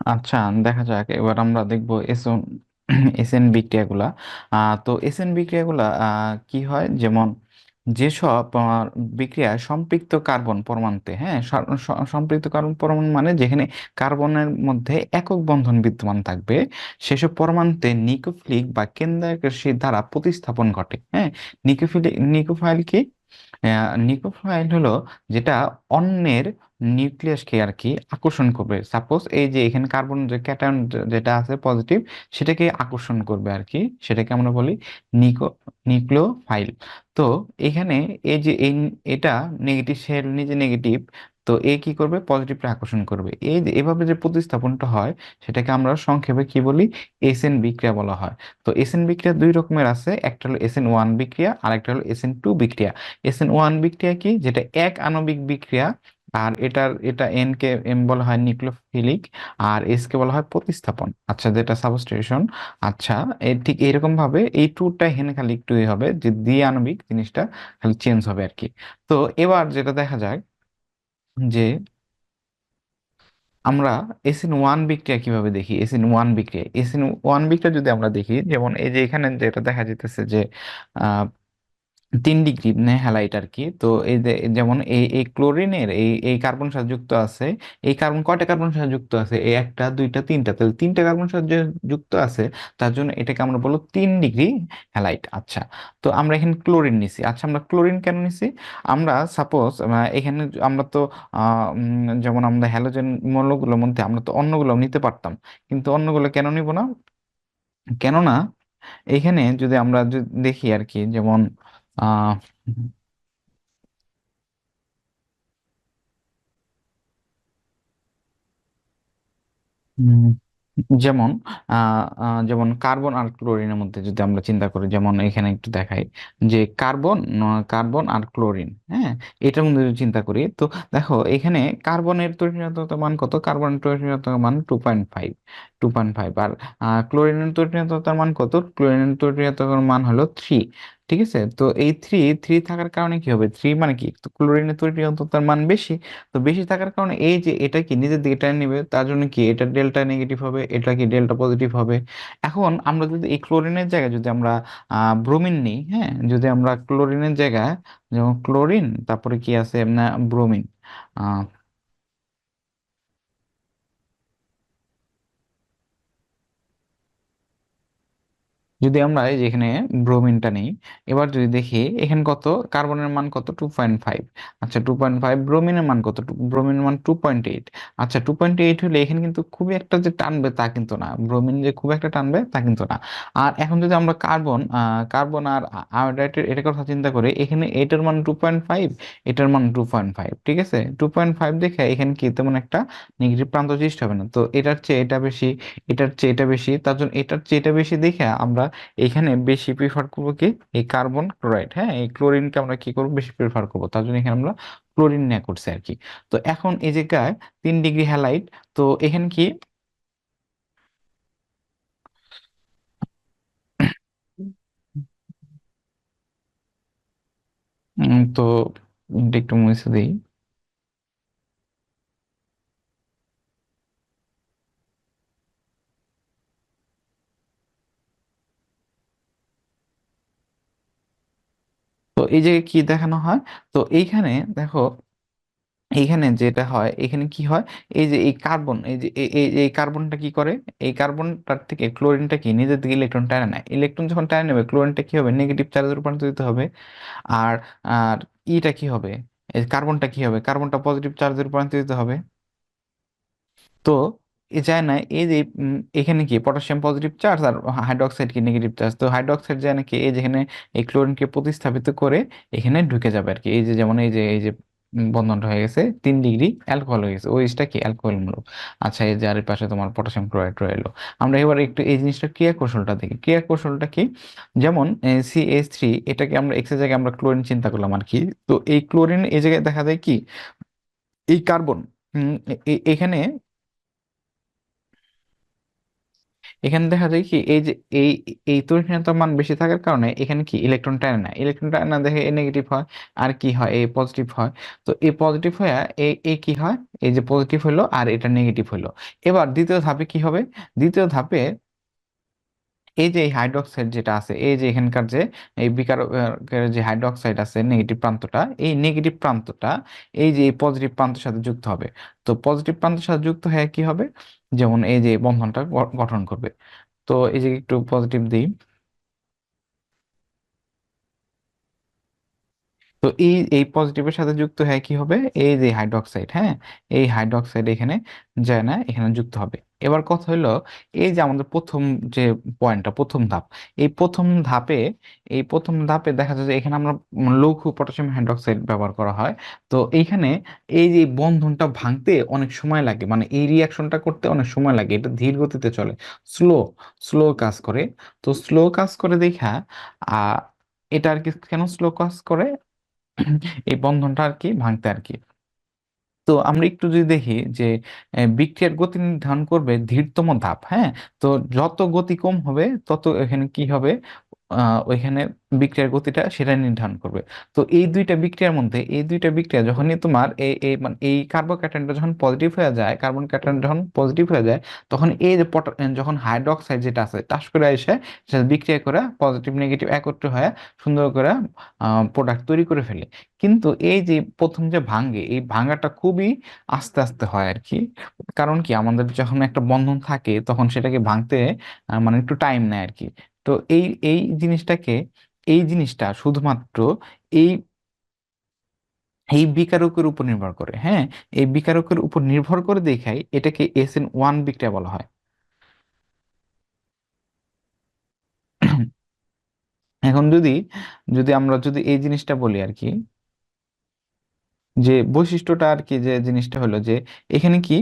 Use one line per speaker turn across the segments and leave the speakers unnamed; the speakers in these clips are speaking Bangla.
আচ্ছা দেখা যাক। এবার আমরা দেখব এসন এসএন বিক্রিয়াগুলা আহ, তো এসএন বিক্রিয়াগুলা আহ, কি হয়? যেমন যেসব বিক্রিয়া সম্পৃক্ত কার্বন পরমাণুতে হ্যাঁ? সম্পৃক্ত কার্বন পরমাণু মানে যেখানে কার্বনের মধ্যে একক বন্ধন বিদ্যমান থাকবে সেসব পরমাণুতে নিকোফিলিক বা কেন্দ্রাকর্ষী দ্বারা প্রতিস্থাপন ঘটে হ্যাঁ? নিকোফিলিক নিউক্লিওফাইল কি? নিউক্লিওফাইল হলো যেটা অন্যের নিউক্লিয়াসকে আর কি আকর্ষণ করবে। সাপোজ এই যে এখানে কার্বন যে ক্যাটায়ন যেটা আছে পজিটিভ সেটাকে আকর্ষণ করবে আর কি। সেটাকে আমরা বলি নিকো, নিউক্লিওফাইল। তো এখানে এই যে এটা নেগেটিভ সেল নিজে নেগেটিভ তো এ কি করবে? পজিটিভটা আকর্ষণ করবে। এই এভাবে যে প্রতিস্থাপনটা হয়, সেটাকে আমরা সংক্ষেপে কি বলি? এসএন বিক্রিয়া বলা হয়। তো এসএন বিক্রিয়া দুই রকমের আছে। একটা হলো এসএন ওয়ান বিক্রিয়া, আর একটা হলো এসএন টু বিক্রিয়া। এসএন ওয়ান বিক্রিয়া কি? যেটা এক আণবিক বিক্রিয়া, আর এটার, এটা এন কে এম বলা হয় নিউক্লিওফিলিক, আর এস কে বলা হয় প্রতিস্থাপন। আচ্ছা যেটা সাবস্টিটিউশন আচ্ছা এ ঠিক এরকম ভাবে এই টুটা এখানে খালি একটু হবে, যে দ্বি আণবিক জিনিসটা খালি চেঞ্জ হবে আর কি। তো এবার যেটা দেখা যায় যে আমরা এসএন ওয়ান বিক্রিয়া কীভাবে দেখি? এসএন ওয়ান বিক্রিয়া এসএন ওয়ান বিক্রিয়া যদি আমরা দেখি, যেমন এই যে এখানে যেটা দেখা যেতেছে যে তিন ডিগ্রি হ্যালাইট আর কি। তো এই যে, যেমন এই এই ক্লোরিনের এই এই কার্বন সাথে যুক্ত আছে, এই কার্বন কয়টা কার্বন সাথে যুক্ত আছে? এই একটা, দুইটা, তিনটা। তাহলে তিনটা কার্বন সাথে যুক্ত আছে, তার জন্য এটাকে আমরা বলব তিন ডিগ্রি হ্যালাইট আচ্ছা তো আমরা এখানে ক্লোরিন নিছি। আচ্ছা আমরা ক্লোরিন কেন নিছি? আমরা সাপোজ এখানে আমরা তো যেমন আমরা হ্যালোজেন মৌলগুলোর মধ্যে আমরা তো অন্যগুলো নিতে পারতাম। কিন্তু অন্যগুলো কেন নিব না? কেননা, এখানে যদি আমরা দেখি আর কি, যেমন আহ যেমন যেমন কার্বন আর ক্লোরিনের মধ্যে যদি আমরা চিন্তা করি, যেমন এখানে একটু দেখাই যে কার্বন কার্বন আর ক্লোরিন হ্যাঁ? এটার মধ্যে যদি চিন্তা করি, তো দেখো, এখানে কার্বনের তরিণাত্মক মান কত? কার্বনের তরিণাত্মক মান two point five two point five আর ক্লোরিনের তরিণাত্মকতার মান কত? ক্লোরিনের তরিণাত্মকতার মান হলো থ্রি ঠিক আছে? তো এই থ্রি থ্রি থাকার কারণে কি হবে? থ্রি মানে কি? ক্লোরিনের তরিণাত্মকতার মান বেশি। তো বেশি থাকার কারণে এই যে এটা কি নিজের দিকে টেনে নেবে, তার জন্য কি এটা ডেল্টা নেগেটিভ হবে, এটা কি ডেল্টা পজিটিভ হবে? এখন আমরা যদি এই ক্লোরিনের জায়গায় যদি আমরা ব্রোমিন নিই হ্যাঁ? যদি আমরা ক্লোরিনের জায়গায়, যেমন ক্লোরিন তারপরে কি আছে? না ব্রোমিন যদি আমরা এই যে এখানে ব্রোমিনটা নিই, এবার যদি দেখি এখানে কত? কার্বনের মান কত? টু পয়েন্ট ফাইভ আচ্ছা টু পয়েন্ট ফাইভ ব্রোমিনের মান কত? ব্রোমিনের মান টু পয়েন্ট এইট আচ্ছা টু পয়েন্ট এইট হলে এখানে কিন্তু খুবই একটা যে টানবে তা কিন্তু না। ব্রোমিন যে খুব একটা টানবে তা কিন্তু না। আর এখন যদি আমরা কার্বন কার্বন আর আয়োডাইডের এটার কথা চিন্তা করি, এখানে এটার মান টু পয়েন্ট ফাইভ এটার মান টু পয়েন্ট ফাইভ ঠিক আছে? টু পয়েন্ট ফাইভ দেখে এখানে কি তেমন একটা নেগেটিভ প্রান্ত সৃষ্টি হবে না। তো এটার চেয়ে এটা বেশি, এটার চেয়ে এটা বেশি, তার জন্য এটার চেয়ে এটা বেশি দেখে আমরা এখানে বেশি প্রিফার করব কি? এই কার্বন ক্লোরাইড হ্যাঁ? এই ক্লোরিনকে আমরা কি করব? বেশি প্রিফার করব। তার জন্য এখানে আমরা ক্লোরিন নিয়ে করছি আর কি। তো এখন এই যে জায়গায় তিন ডিগ্রি হ্যালাইট তো এখানে কি? তো একটু মুছে দিই। তো এই যে কি দেখানো হয়? তো এইখানে দেখো, এইখানে যেটা হয়, এখানে কি হয়? এই যে এই কার্বন, এই যে এই কার্বনটা কি করে? এই কার্বনটার থেকে ক্লোরিনটা কি নিজের দিকে ইলেকট্রন টেনে নেয়? ইলেকট্রন যখন টেনে নেবে, ক্লোরিনটা কি হবে? নেগেটিভ চার্জে রূপান্তরিত হবে। আর আর ইটা কি হবে? কার্বনটা কি হবে? কার্বনটা পজিটিভ চার্জে রূপান্তরিত হবে। তো যায় না, এই যে এখানে কি পটাশিয়াম পজিটিভ চার্জ আর হাইড্রোক্সাইড কি নেগেটিভ চার্জ তো হাইড্রোক্সাইড যায় নাকি এই যেখানে এই ক্লোরিনকে প্রতিস্থাপিত করে এখানে ঢুকে যাবে আর কি। এই যে, যেমন এই যে এই যে বন্ধনটা হয়ে গেছে, তিন ডিগ্রি অ্যালকোহল হয়ে গেছে ওইটা কি অ্যালকোহল মূলক আচ্ছা এই যে আর পাশে তোমার পটাশিয়াম ক্লোরাইড রইল। আমরা এবার একটু এই জিনিসটা ক্রিয়া কৌশলটা দেখি। ক্রিয়া কৌশলটা কি? যেমন সি এইচ থ্রি এটাকে আমরা এক্সের জায়গায় আমরা ক্লোরিন চিন্তা করলাম আর কি। তো এই ক্লোরিন এই জায়গায় দেখা যায় কি, এই কার্বন এখানে এখানে দেখা যায় কি, এই যে এই এই তড়িৎ মান বেশি থাকার কারণে এখানে কি ইলেকট্রন টানে না। ইলেকট্রন টানে না দেখে এ নেগেটিভ হয়, আর কি হয়? এ পজিটিভ হয়। তো এই পজিটিভ হয়ে এ কি হয়? এই যে পজিটিভ হলো, আর এটা নেগেটিভ হলো। এবার দ্বিতীয় ধাপে কি হবে? দ্বিতীয় ধাপে এই যে হাইড্রোক্সাইড যেটা আছে, এই যে এখানকার যে, এই বিকারকের যে হাইড্রোক্সাইড আছে নেগেটিভ প্রান্তটা, এই নেগেটিভ প্রান্তটা, এই যে পজিটিভ প্রান্তের সাথে যুক্ত হবে। তো পজিটিভ প্রান্তের সাথে যুক্ত হয়ে কি হবে? যেমন এই যে বন্ধনটা গঠন করবে। তো এই যে একটু পজিটিভ দিই। তো এই এই পজিটিভের সাথে যুক্ত হয়ে, কি হবে? এই যে হাইড্রোক্সাইড হ্যাঁ? এই হাইড্রোক্সাইড এখানে যায় না, এখানে যুক্ত হবে। এবার কথা হলো, এই যে আমাদের প্রথম যে পয়েন্টটা প্রথম ধাপ, এই প্রথম ধাপে, এই প্রথম ধাপে দেখা যায় যে এখানে আমরা লঘু পটাশিয়াম হাইড্রোক্সাইড ব্যবহার করা হয়। তো এইখানে এই যে বন্ধনটা ভাঙতে অনেক সময় লাগে মানে এই রিয়াকশনটা করতে অনেক সময় লাগে, এটা ধীর গতিতে চলে। স্লো স্লো কাজ করে। তো স্লো কাজ করে দেখা এটা আর কি কেন স্লো কাজ করে? এই বন্ধনটা আর কি ভাঙতে আর কি। তো আমরা একটু যদি দেখি যে বিক্রিয়ার গতি নির্ধারণ করবে ধীরতম ধাপ হ্যাঁ? তো যত গতি কম হবে, তত এখানে কি হবে? ওইখানে বিক্রিয়ার গতিটা সেটা নির্ধারণ করবে। তো এই দুইটা বিক্রিয়ার মধ্যে, এই দুইটা বিক্রিয়া যখনই তোমার এই এই মানে এই কার্বোক্যাটায়নটা যখন পজিটিভ হয়ে যায় কার্বন ক্যাটায়ন যখন পজিটিভ হয়ে যায়, তখন এই যে পটা- যখন হাইড্রোক্সাইড যেটা আছে, তাস করে এসে সেটা বিক্রিয়া করে পজিটিভ নেগেটিভ একত্র হয়ে সুন্দর করে প্রোডাক্ট তৈরি করে ফেলে। কিন্তু এই যে প্রথম যে ভাঙে এই ভাঙাটা খুবই আস্তে আস্তে হয় আর কি কারণ কি? আমাদের যখন একটা বন্ধন থাকে, তখন সেটাকে ভাঙতে মানে একটু টাইম নেয় আর কি তো এই এই জিনিসটাকে, এই জিনিসটা শুধুমাত্র এই এই বিকারকের উপর নির্ভর করে হ্যাঁ? এই বিকারকের উপর নির্ভর করে দেখাই এটাকে এস এন ওয়ান বিক্রিয়া বলা হয়। এখন যদি যদি আমরা যদি এই জিনিসটা বলি আর কি, যে বৈশিষ্ট্যটা আর কি, যে জিনিসটা হলো যে এখানে কি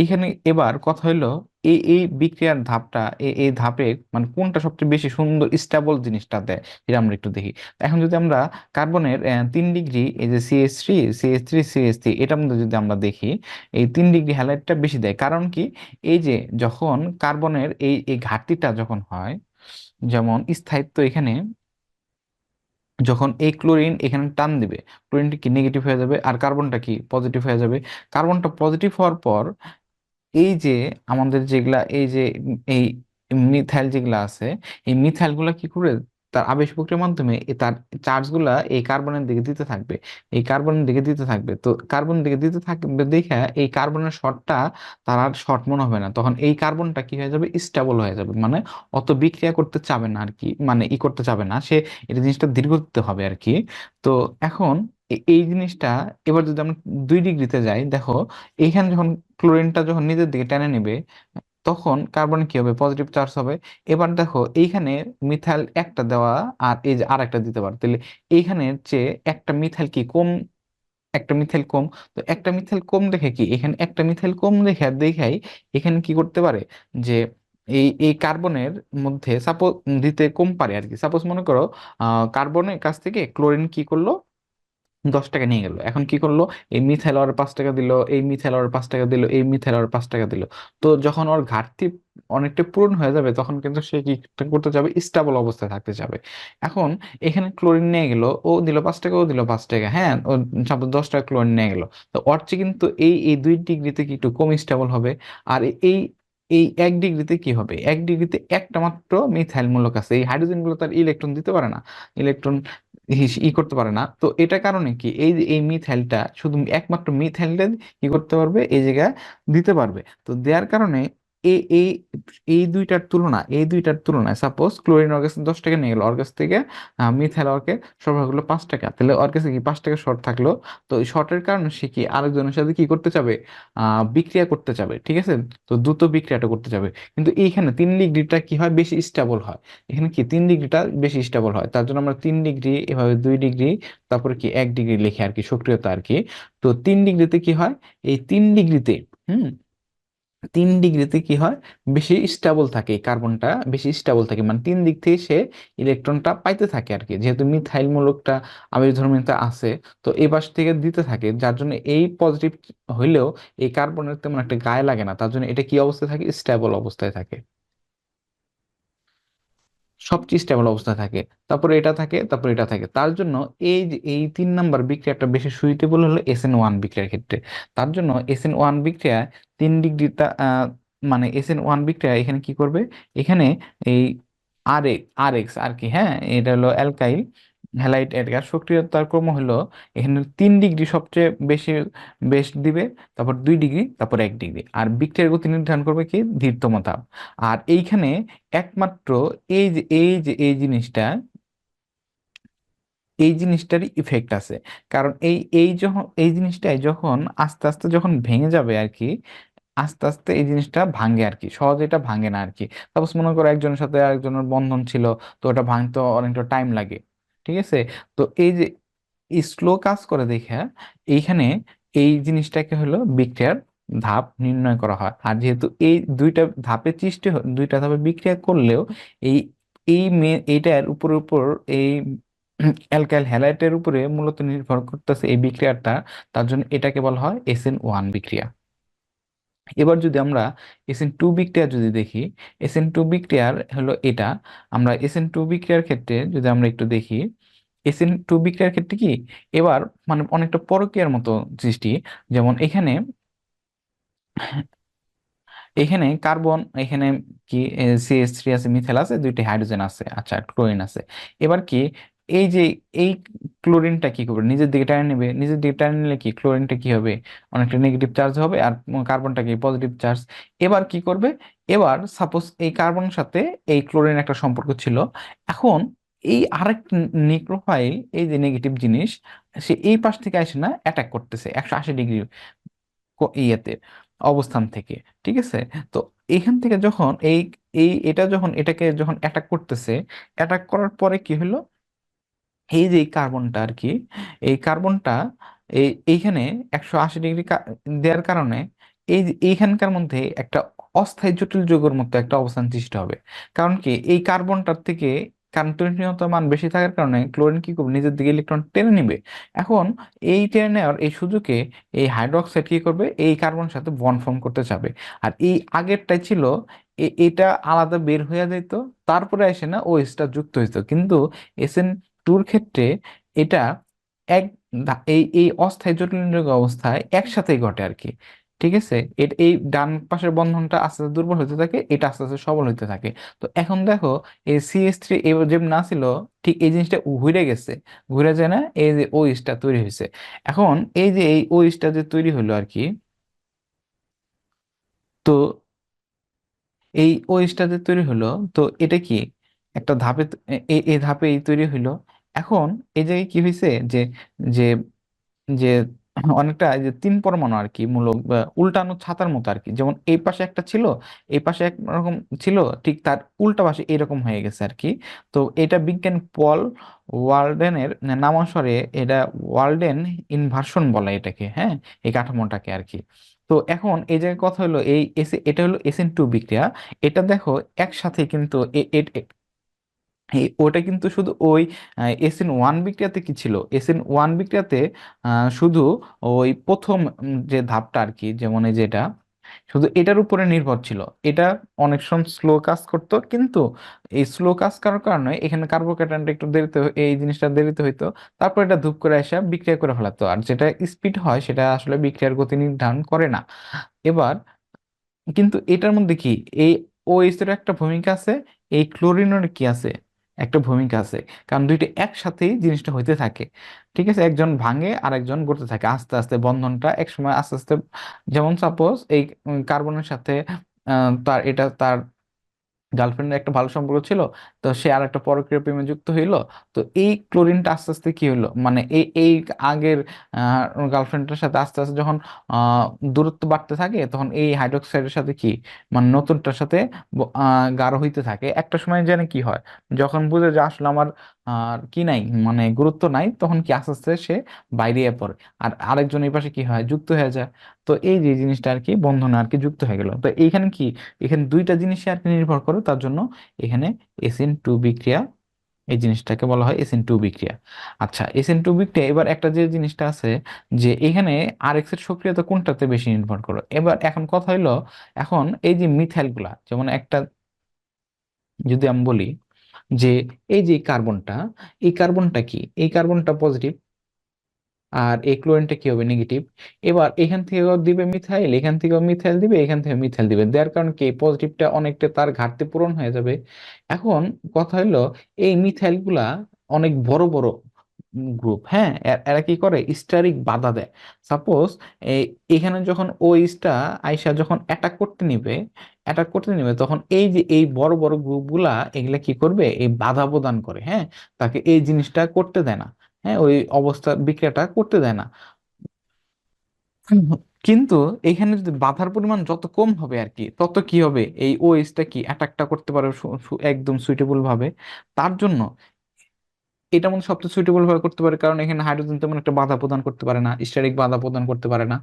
এখানে এবার কথা হলো এই এই বিক্রিয়ার ধাপটা, এই এই ধাপে মানে কোনটা সবচেয়ে বেশি সুন্দর স্টেবল জিনিসটা দেয়, এটা আমরা একটু দেখি। এখন যদি আমরা কার্বনের তিন ডিগ্রি এই যে CS three CS three CS three এটার মধ্যে যদি আমরা দেখি, এই তিন ডিগ্রি হ্যালাইডটা বেশি দেয়। কারণ কি? এই যে যখন কার্বনের এই এই ঘাটতিটা যখন হয়, যেমন স্থায়িত্ব এখানে, যখন এই ক্লোরিন এখানে টান দিবে, ক্লোরিনটা কি নেগেটিভ হয়ে যাবে আর কার্বনটা কি পজিটিভ হয়ে যাবে? কার্বনটা পজিটিভ হওয়ার পর এই যে আমাদের যেগুলা, এই যে এই মিথাইল যেগুলা আছে, এই মিথাইলগুলা কি করে তার আবেশ প্রক্রিয়ার মাধ্যমে তার চার্জগুলা এই কার্বনের দিকে দিতে থাকবে? এই কার্বনের দিকে দিতে থাকবে। তো কার্বন দিকে দিতে থাকবে দেখে এই কার্বনের শর্টটা তার আর শর্ট মনে হবে না। তখন এই কার্বনটা কি হয়ে যাবে? স্টেবল হয়ে যাবে। মানে অত বিক্রিয়া করতে চাবে না আর কি মানে ই করতে চাবে না। সে এটা জিনিসটা দীর্ঘ হবে আর কি। তো এখন এই জিনিসটা এবার যদি আমরা দুই ডিগ্রিতে যাই, দেখো, এইখানে যখন ক্লোরিনটা যখন নিজের দিকে টেনে নেবে, তখন কার্বন কি হবে? পজিটিভ চার্জ হবে। এবার দেখো, এইখানে মিথাইল একটা দেওয়া আর এই যে আর একটা দিতে পারে। তাহলে এইখানে যে একটা মিথাইল কি কম, একটা মিথাইল কম, তো একটা মিথাইল কম দেখে কি, এখানে একটা মিথাইল কম দেখে, দেখাই এখানে কি করতে পারে? যে এই এই কার্বনের মধ্যে সাপোজ দিতে কম পারে আর কি। সাপোজ মনে করো কার্বনের কাছ থেকে ক্লোরিন কি করল? দশ টাকা নিয়ে গেল। এখন কি করল? এই মিথাইল ওর পাঁচ টাকা দিল, এই মিথাইল ওর পাঁচ টাকা দিল, এই মিথাইল ওর পাঁচ টাকা দিল। তো যখন ওর ঘাটতি অনেকটা পূরণ হয়ে যাবে, তখন কিন্তু সে কি করতে যাবে? স্টেবল অবস্থায় থাকতে যাবে। এখন এখানে ক্লোরিন নিয়ে গেল, ও দিল পাঁচ টাকা, ও দিল পাঁচ টাকা হ্যাঁ? ও সাপোজ দশ টাকা ক্লোরিন নিয়ে গেল। তো ওর চেয়ে কিন্তু এই এই দুই ডিগ্রিতে কি একটু কম স্টেবল হবে? আর এই এই এক ডিগ্রিতে কি হবে? এক ডিগ্রিতে একটা মাত্র মিথাইল মূলক আছে। এই হাইড্রোজেনগুলো তার ইলেকট্রন দিতে পারে না। ইলেকট্রন ই করতে পারে না। তো এটা কারণে কি? এই এই মিথাইলটা শুধু একমাত্র মিথাইলটা কি করতে পারবে, এই জায়গায় দিতে পারবে। তো দেওয়ার কারণে এই এই এই দুইটার তুলনা এই দুইটার তুলনায় সাপোজ ক্লোরিন ওর কাছে দশ টাকা নিয়ে গেল, ওর কাছ থেকে মিথাইল ওরকে সরবরাহ করল পাঁচ টাকা। তাহলে ওর কাছে কি পাঁচ টাকা শর্ট থাকল? তো এই শর্টের কারণে সে কি আরেকজনের সাথে কি করতে চাবে? বিক্রিয়া করতে যাবে ঠিক আছে? তো দ্রুত বিক্রিয়াটা করতে যাবে কিন্তু এইখানে তিন ডিগ্রিটা কি হয়? বেশি স্টেবল হয়। এখানে কি তিন ডিগ্রিটা বেশি স্টেবল হয়? তার জন্য আমরা তিন ডিগ্রি, এভাবে দুই ডিগ্রি, তারপরে কি এক ডিগ্রি লিখে আর কি, সক্রিয়তা আর কি। তো তিন ডিগ্রিতে কি হয়? এই তিন ডিগ্রিতে, হুম? তিন ডিগ্রিতে কি হয়? বেশি স্টেবল থাকে কার্বনটা বেশি স্টেবল থাকে। মানে তিন দিক থেকে সে ইলেকট্রনটা পাইতে থাকে আর কি যেহেতু মিথাইল মূলকটা আবেশ ধর্মিতা আছে, তো এই পাশ থেকে দিতে থাকে। যার জন্য এই পজিটিভ হইলেও এই কার্বনের তেমন একটা গায়ে লাগে না। তার জন্য এটা কি অবস্থায় থাকে? স্টেবল অবস্থায় থাকে। সবচেয়ে স্টেবল অবস্থায় থাকে। তারপরে এটা থাকে, তারপরে এটা থাকে। তার জন্য এই যে, এই তিন নাম্বার বিক্রিয়াটা বেশি সুইটেবল হলো এস এন ওয়ান বিক্রিয়ার ক্ষেত্রে। তার জন্য এস এন ওয়ান বিক্রিয়া তিন ডিগ্রিটা মানে এস এন ওয়ান বিক্রিয়া এখানে কি করবে? এখানে এই আর আর এক্স আর কি হ্যাঁ? এটা হলো অ্যালকাইল হ্যালাইড এডগার সক্রিয়তার ক্রম হলো এখানে তিন ডিগ্রি সবচেয়ে বেশি, বেশ দিবে, তারপর দুই ডিগ্রি, তারপর এক ডিগ্রি। আর বিক্রিয়ার গতি নির্ধারণ করবে কি? ধীরতম তাপ। আর এইখানে একমাত্র এই যে এই যে, এই জিনিসটা, এই জিনিসটারই ইফেক্ট আছে। কারণ এই এই যখন, এই জিনিসটাই যখন আস্তে আস্তে যখন ভেঙে যাবে আর কি আস্তে আস্তে এই জিনিসটা ভাঙে আর কি সহজে এটা ভাঙে না আর কি সাপোজ মনে করো একজনের সাথে আরেকজনের বন্ধন ছিল, তো ওটা ভাঙতে অনেকটা টাইম লাগে, ঠিক আছে? তো এই যে স্লো কাজ করে দেখে এইখানে এই জিনিসটাকে হলো বিক্রিয়ার ধাপ নির্ণয় করা হয়। আর যেহেতু এই দুইটা ধাপে সৃষ্টি দুইটা ধাপে বিক্রিয়া করলেও এই এই এইটার উপর উপর এই অ্যালকাইল হ্যালাইটের উপরে মূলত নির্ভর করতেছে এই বিক্রিয়াটা। তার জন্য এটাকে বলা হয় এসএন ওয়ান বিক্রিয়া। এবার যদি আমরা এসএন টু বিক্রিয়া যদি দেখি এসএন টু বিক্রিয়ার হলো এটা। আমরা এসএন টু বিক্রিয়ার ক্ষেত্রে যদি আমরা একটু দেখি এসএন টু বিক্রিয়ার ক্ষেত্রে কি? এবার মানে অনেকটা পরকীয়ার মতো সৃষ্টি। যেমন এখানে এখানে কার্বন, এখানে কি সিএস থ্রি আছে, মিথেল আছে, দুইটি হাইড্রোজেন আছে আচ্ছা ক্লোরিন আছে। এবার কি এই যে এই ক্লোরিনটা কি করবে? নিজের দিকে টানে নেবে, নিজের দিকে টানে নিলে কি ক্লোরিনটা কি হবে? অনেকটা নেগেটিভ চার্জ হবে আর কার্বনটা কি পজিটিভ চার্জ এবার কি করবে? এবার সাপোজ এই কার্বনের সাথে এই ক্লোরিন একটা সম্পর্ক ছিল। এখন এই আরেক নিক্লোফাইল এই যে নেগেটিভ জিনিস, সে এই পাশ থেকে আসে না অ্যাটাক করতেছে একশো আশি ডিগ্রি ইয়েতে, অবস্থান থেকে, ঠিক আছে? তো এখান থেকে যখন এই এই এটা যখন এটাকে যখন অ্যাটাক করতেছে অ্যাটাক করার পরে কি হলো? এই যে এই কার্বনটা আর কি এই কার্বনটা এই, এইখানে একশো আশি ডিগ্রি দেওয়ার কারণে এই এইখানকার মধ্যে একটা অস্থায়ী জটিল যৌগের মতো একটা অবস্থান সৃষ্টি হবে। কারণ কি এই কার্বনটার থেকে কারণ মান বেশি থাকার কারণে ক্লোরিন কি করবে? নিজের দিকে ইলেকট্রন টেনে নিবে। এখন এই টেনে নেওয়ার এই সুযোগে এই হাইড্রোক্সাইড কি করবে? এই কার্বনের সাথে বন্ড ফর্ম করতে যাবে আর এই আগেরটাই ছিল এটা আলাদা বের হয়ে যেত তারপরে এসে না ও এসটা যুক্ত হইতো। কিন্তু এসএন টুর ক্ষেত্রে এটা এক এই এই অস্থায়ী জটিল অবস্থায় একসাথেই ঘটে আর কি, ঠিক আছে? এট- এই ডান পাশের বন্ধনটা আস্তে আস্তে দুর্বল হতে থাকে, এটা আস্তে আস্তে সবল হতে থাকে। তো এখন দেখো, এই সিএস থ্রি যেমন না ছিল, ঠিক এই জিনিসটা ঘুরে গেছে, ঘুরে যায় না, এই যে ও ইসটা তৈরি হয়েছে। এখন এই যে এই ও ইসটা যে তৈরি হলো আর কি, তো এই ওএসটা যে তৈরি হলো, তো এটা কি? একটা ধাপে এই ধাপে এই তৈরি হইল। এখন এই জায়গায় কি হয়েছে যে যে যে অনেকটা যে তিন পরমাণু আর কি মূলক উল্টানো ছাতার মতো আর কি যেমন এই পাশে একটা ছিল, এই পাশে একরকম ছিল, ঠিক তার উল্টা পাশে এরকম হয়ে গেছে আর কি তো এটা বিজ্ঞান পল ওয়ার্ডেনের নামানুসারে এটা ওয়ার্ডেন ইনভার্সন বলে এটাকে হ্যাঁ? এই কাঠামোটাকে আর কি তো এখন এই জায়গায় কথা হলো, এই এসে, এটা হলো এসএন টু বিক্রিয়া। এটা দেখো একসাথে কিন্তু এই ওটা কিন্তু শুধু ওই এসএন ওয়ান বিক্রিয়াতে কি ছিল? এসএন ওয়ান বিক্রিয়াতে শুধু ওই প্রথম যে ধাপটা আর কি যেমন এই যেটা, শুধু এটার উপরে নির্ভর ছিল। এটা অনেক সময় স্লো কাজ করতো, কিন্তু এই স্লো কাজ করার কারণে এখানে কার্বোক্যাটায়নটা একটু দেরিতে এই জিনিসটা দেরিতে হইতো, তারপর এটা ধূপ করে এসে বিক্রিয়া করে ফেলাতো। আর যেটা স্পিড হয়, সেটা আসলে বিক্রিয়ার গতি নির্ধারণ করে না। এবার, কিন্তু এটার মধ্যে কি? এই ওএইচ এর একটা ভূমিকা আছে, এই ক্লোরিনের কি আছে? একটা ভূমিকা আছে। কারণ দুইটা একসাথেই জিনিসটা হইতে থাকে। ঠিক আছে? একজন ভাঙে আর একজন গড়তে থাকে। আস্তে আস্তে বন্ধনটা এক সময় আস্তে আস্তে, যেমন সাপোজ এই কার্বনের সাথে তার এটা, তার গার্লফ্রেন্ডের একটা ভালো সম্পর্ক ছিল, তো সে আর একটা পরক্রিয়া প্রেমে যুক্ত হইল। তো এই ক্লোরিনটা আস্তে আস্তে কি হইল? মানে এই এই আগের গার্লফ্রেন্ডটার সাথে আস্তে আস্তে যখন দূরত্ব বাড়তে থাকে, তখন এই হাইড্রোক্সাইডের সাথে কি? মানে নতুনটার সাথে গাঢ় হইতে থাকে। একটা সময় জানে কি হয়? যখন বুঝে যে আসলে আমার আর কি নাই মানে গুরুত্ব নাই, তখন কি আস্তে আস্তে সে বাইরে পড়ে। আর আরেকজন এই পাশে কি হয়? যুক্ত হয়ে যায়। তো এই যে জিনিসটা আর কি, বন্ধনে আর কি যুক্ত হয়ে গেল। তো এইখানে কি, এখানে দুইটা জিনিসই আর কি নির্ভর করে, তার জন্য এখানে এসএন টু বিক্রিয়া, এই জিনিসটাকে বলা হয় এসএন টু বিক্রিয়া। আচ্ছা এসএন টু বিক্রিয়া, এবার একটা যে জিনিসটা আছে যে এখানে আর এক্সের সক্রিয়তা কোনটাতে বেশি নির্ভর করে? এবার এখন কথা হইল, এখন এই যে মিথাইলগুলা যেমন একটা যদি আমি বলি যে এই যে কার্বনটা, এই কার্বনটা কি? এই কার্বনটা পজিটিভ আর এই ক্লোরিনটা কি হবে? নেগেটিভ এবার এখান থেকেও দিবে মিথাইল এখান থেকেও মিথাইল দিবে, এখান থেকে মিথাইল দিবে। দেওয়ার কারণ কি? পজিটিভটা অনেকটা তার ঘাটতি পূরণ হয়ে যাবে। এখন কথা হলো, এই মিথাইলগুলা অনেক বড় বড় গ্রুপ হ্যাঁ এরা কি করে? স্টারিক বাধা দেয়। সাপোজ এখানে যখন ও ইস্টা আইসা যখন অ্যাটাক করতে নিবে অ্যাটাক করতে নিবে, তখন এই যে, এই বড় বড় গ্রুপগুলা এগুলা কি করবে? এই বাধা প্রদান করে হ্যাঁ? তাকে এই জিনিসটা করতে দেয় না হ্যাঁ? ওই অবস্থা, বিক্রিয়াটা করতে দেয় না। কিন্তু এখানে যদি বাধার পরিমাণ যত কম হবে আর কি তত কি হবে? এই ওএসটা কি অ্যাটাকটা করতে পারে সু- সু- একদম সুইটেবল ভাবে। তার জন্য এটা মধ্যে সবচেয়ে সুইটেবল ভাবে করতে পারে, কারণ এখানে হাইড্রোজেন তেমন একটা বাধা প্রদান করতে পারে না স্টারিক বাধা প্রদান করতে পারে না।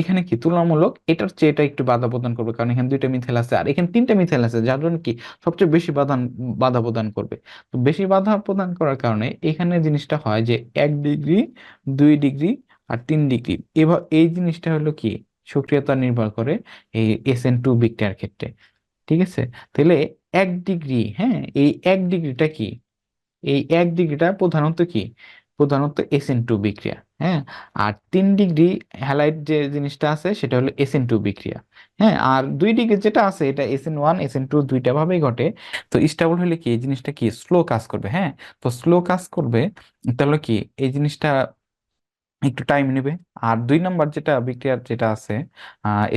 এখানে কি? তুলনামূলক এটার চেয়ে এটা একটু বাধা প্রদান করবে, কারণ এখানে দুইটা মিথেল আছে, আর এখানে তিনটা মিথেল আছে, যার জন্য কি? সবচেয়ে বেশি বাধা বাধা প্রদান করবে। তো বেশি বাধা প্রদান করার কারণে এখানে জিনিসটা হয় যে এক ডিগ্রি দুই ডিগ্রি আর তিন ডিগ্রি এবার এই জিনিসটা হলো কি? সক্রিয়তা নির্ভর করে এই এস এন টু বিক্রিয়ার ক্ষেত্রে। ঠিক আছে? তাহলে এক ডিগ্রি হ্যাঁ এই এক ডিগ্রিটা কি? এই এক ডিগ্রিটা প্রধানত কি? প্রধানত এস এন টু বিক্রিয়া হ্যাঁ? আর তিন ডিগ্রি হ্যালাইট যে জিনিসটা আছে, সেটা হলো এসএন টু বিক্রিয়া হ্যাঁ? আর দুই ডিগ্রি যেটা আছে, এটা SN one S N two দুইটা ভাবেই ঘটে। তো স্টাবল হলে কি? এই জিনিসটা কি? স্লো কাজ করবে হ্যাঁ? তো স্লো কাজ করবে তাহলে কি? এই জিনিসটা একটু টাইম নেবে। আর দুই নাম্বার যেটা বিক্রিয়ার যেটা আছে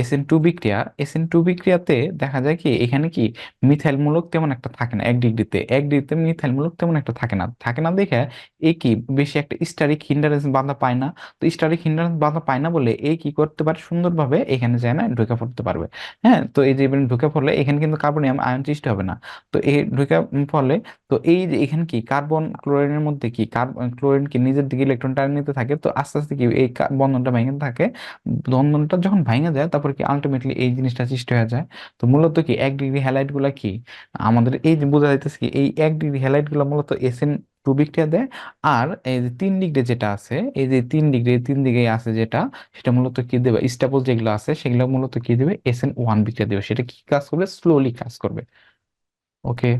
এসএন টু বিক্রিয়া এসএন টু বিক্রিয়াতে দেখা যায় কি, এখানে কি মিথাইল মূলক তেমন একটা থাকে না, এক ডিগ্রিতে এক ডিগ্রিতে মিথাইল মূলক তেমন একটা থাকে না। থাকে না দেখে এ কি বেশি একটা স্টারিক হিন্ডারেন্স বাধা পায় না। তো স্টারিক হিন্ডারেন্স বাধা পায় না বলে এ কি করতে পারে? সুন্দরভাবে এখানে যায় না, ঢুকে পড়তে পারবে। হ্যাঁ তো এই যে ঢুকে পড়লে এখানে কিন্তু কার্বনিয়াম আয়ন সৃষ্টি হবে না। তো এই ঢুকে পড়লে, তো এই যে এখানে কি কার্বন ক্লোরিনের মধ্যে কি কার্বন ক্লোরিন কি নিজের দিকে ইলেকট্রন টান নিতে থাকে? তো আস্তে আস্তে কি এই বন্ধনটা ভেঙে থাকে। বন্ধনটা যখন ভেঙে যায়, তারপর কি আলটিমেটলি এই জিনিসটা সৃষ্টি হয়ে যায়। তো মূলত কি এক ডিগ্রি হ্যালাইটগুলা কি? আমাদের এই বোঝা যাইতেছে কি, এই এক ডিগ্রি হ্যালাইটগুলা মূলত এসএন টু বিক্রিয়া দেয়। আর এই যে তিন ডিগ্রি যেটা আছে, এই যে তিন ডিগ্রি তিন দিকে আছে যেটা, সেটা মূলত কি দেবে? স্টেবল যেগুলো আছে, সেগুলো মূলত কি দেবে? এসএন ওয়ান বিক্রিয়া দেবে। সেটা কি কাজ করবে? স্লোলি কাজ করবে। ওকে